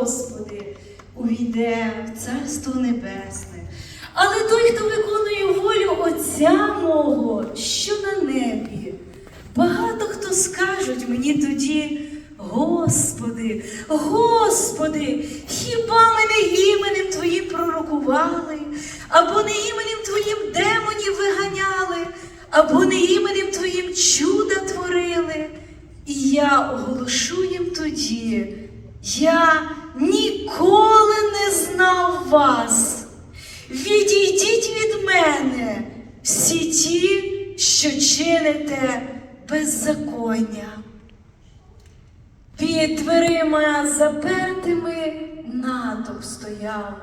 Господи, увійде в Царство Небесне. Але той, хто виконує волю Отця мого, що на небі, багато хто скажуть мені тоді, Господи, Господи, хіба ми не іменем Твоїм пророкували, або не іменем Твоїм демонів виганяли, або не іменем Твоїм чуда творили? І я оголошу їм тоді, я ніколи не знав вас. Відійдіть від мене всі ті, що чините беззаконня. Під дверима запертими натовп стояв,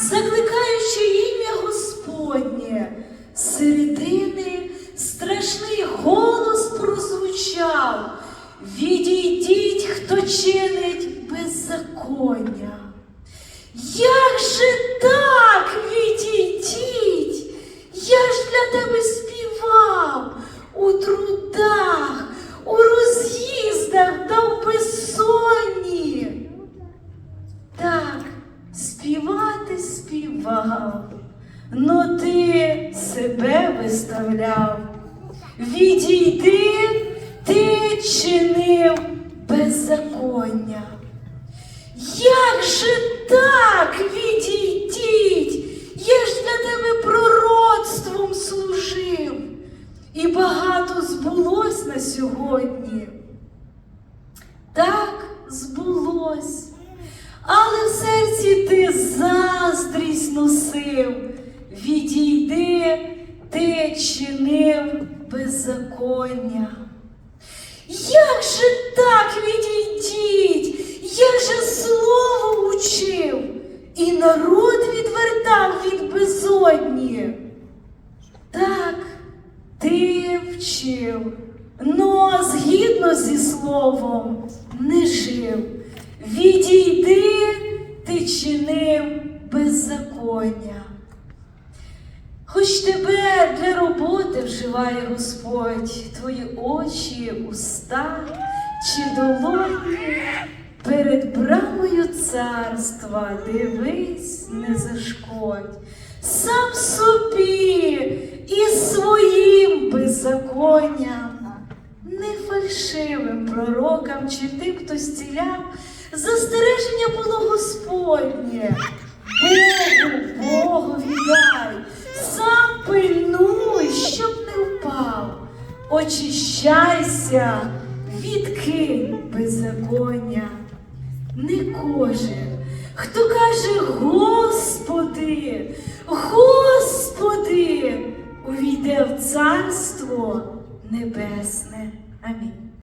закликаючи ім'я Господнє, середини страшний голос прозвучав. Відійдіть, хто чинить беззаконня. Як же так відійдіть? Я ж для тебе співав у трудах, у роз'їздах та в безсонні. Так, співати співав, но ти себе виставляв. Відійди, ти чинив беззаконня. Як же так відійдіть? Я ж для тебе пророцтвом служив, і багато збулось на сьогодні. Так збулось, але в серці ти заздрість носив. Відійди, ти чинив беззаконня. Як же так відійдіть? І народ відвертав від безодні. Так, ти вчив, но згідно зі словом не жив. Відійди, ти чинив беззаконня. Хоч тебе для роботи вживає Господь, твої очі, уста чи долоні перед брамою царства дивись, не зашкодь, сам собі і своїм беззаконням, не фальшивим пророкам чи тим, хто зціляв, застереження було Господнє. Богу, Богу віддай, сам пильнуй, щоб не впав. Очищайся, відкинь беззаконня. Не кожен, хто каже Господи, Господи, увійде в царство небесне. Амінь.